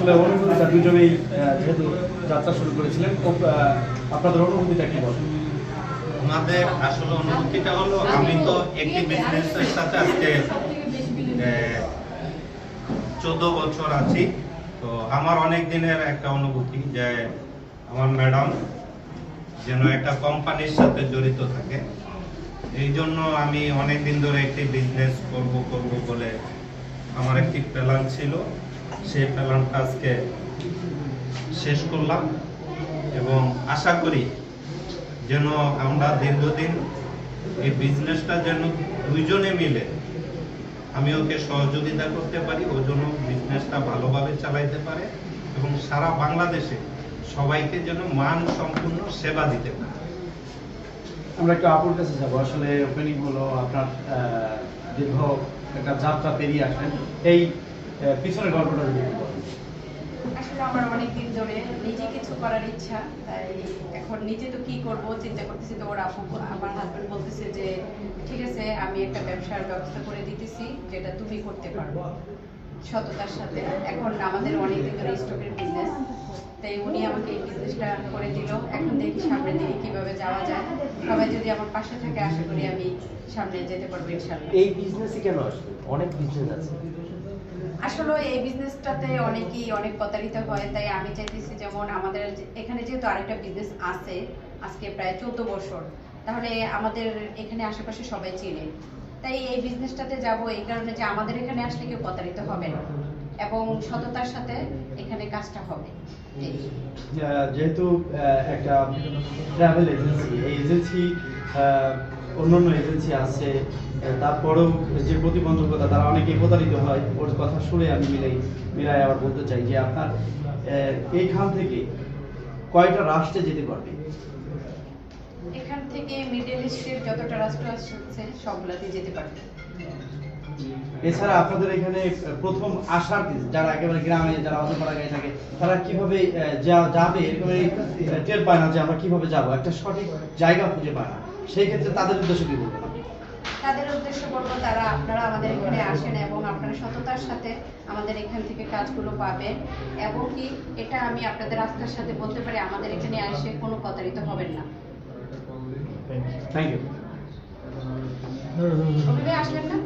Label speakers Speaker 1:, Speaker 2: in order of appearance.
Speaker 1: আসলে অনুভূতিটা দুজনেই যেহেতু যাত্রা শুরু করেছিলেন আপনাদের অনুভূতিটা কি বলেন?
Speaker 2: আমাদের আসলে অনুভূতিটা হলো, আমি তো একটি বিজনেসের সাথে আজকে চোদ্দ বছর আছি। তো আমার অনেক দিনের একটা অনুভূতি যে আমার ম্যাডাম যেন একটা কোম্পানির সাথে জড়িত থাকে। এই জন্য আমি অনেক দিন ধরে একটি বিজনেস করব করব বলে আমার একটি প্ল্যান ছিল। সেই প্ল্যানটা আজকে শেষ করলাম এবং আশা করি যেন আমরা দীর্ঘদিন এই বিজনেসটা যেন দুইজনে মিলে আমি ওকে সহযোগিতা করতে পারি, ও জন্য বিজনেসটা ভালোভাবে চালাইতে পারে এবং সারা বাংলাদেশে সবাইকে যেন মান সম্পূর্ণ সেবা দিতে পারে।
Speaker 1: আমরা একটু আপুর কাছে যাব। আসলে ওপেনিং হলো আপনার দীর্ঘ একটা যাত্রা পেরিয়ে আসলেন এই পিছনের গল্পটা যদি একটু বলেন।
Speaker 3: আসলে আমার অনেক দিন ধরে নিজে কিছু করার ইচ্ছা তাই এখন নিজে তো কি করব চিন্তা করতেছি তো ওর আপু আমার হাজবেন্ড বলতেছে যে ঠিক আছে আমি একটা ব্যবসার ব্যবস্থা করে দিতেছি যেটা তুমি করতে পারব সততার সাথে। এখন আমাদের অনেক দিন ধরে স্টকের বিজনেস তাই উনি আমাকে এই বিজনেসটা করে দিল। এখন দেখি সামনে দিকে কীভাবে যাওয়া যায়। সবাই যদি আমার পাশে থাকে আশা করি আমি সামনে যেতে পারব ইনশাল্লাহ
Speaker 4: এই বিজনেসে কেন আসলে? অনেক বিজনেস আছে।
Speaker 3: আসলে এই বিজনেসটাতে অনেকেই অনেক প্রতারিত হয়, তাই আমি চাইতেছি যেমন আমাদের এখানে যেহেতু আরেকটা বিজনেস আছে, আজকে প্রায় চোদ্দ বছর, তাহলে আমাদের এখানে আশেপাশে সবাই চেনে। তাই এই বিজনেসটাতে যাব এই কারণে যে আমাদের এখানে আসলে কেউ প্রতারিত হবে না এবং সততার সাথে এখানে কাজটা হবে।
Speaker 1: যেহেতু একটা ট্রাভেল এজেন্সি এই এজেন্সি অন্যান্য এজেন্সি আছে তারপরেও যে প্রতিবন্ধকতা তারা অনেকেই প্রতারিত হয় ওর কথা শুনে আমি মিলাই মিলাই আবার বলতে চাই যে আপনার এইখান থেকে কয়টা রাষ্ট্রে যেতে পারবে?
Speaker 3: এখান থেকে মিডল ইস্টের যতটা রাষ্ট্র আসছে সবগুলাতে যেতে পারবে।
Speaker 1: এছাড়া আপনাদের এখানে প্রথম আসার যারা একেবারে গ্রামে যারা অতপাড়া গায়ে থাকে তারা কীভাবে যাবে এরকম টের পায় না যে আমরা কীভাবে যাব। একটা সঠিক জায়গা খুঁজে পায় না। সেই ক্ষেত্রে তাদের উদ্দেশ্য কি বলবেন
Speaker 3: তাদের উদ্দেশ্য বলব তারা আপনারা আমাদের এখানে আসেন এবং আপনারা সততার সাথে আমাদের এখান থেকে কাজগুলো পাবেন এবং কি এটা আমি আপনাদের আস্থার সাথে বলতে পারি আমাদের এখানে এসে কোনো প্রতারিত হবেন না।
Speaker 1: থ্যাংক ইউ
Speaker 3: আসলেন না?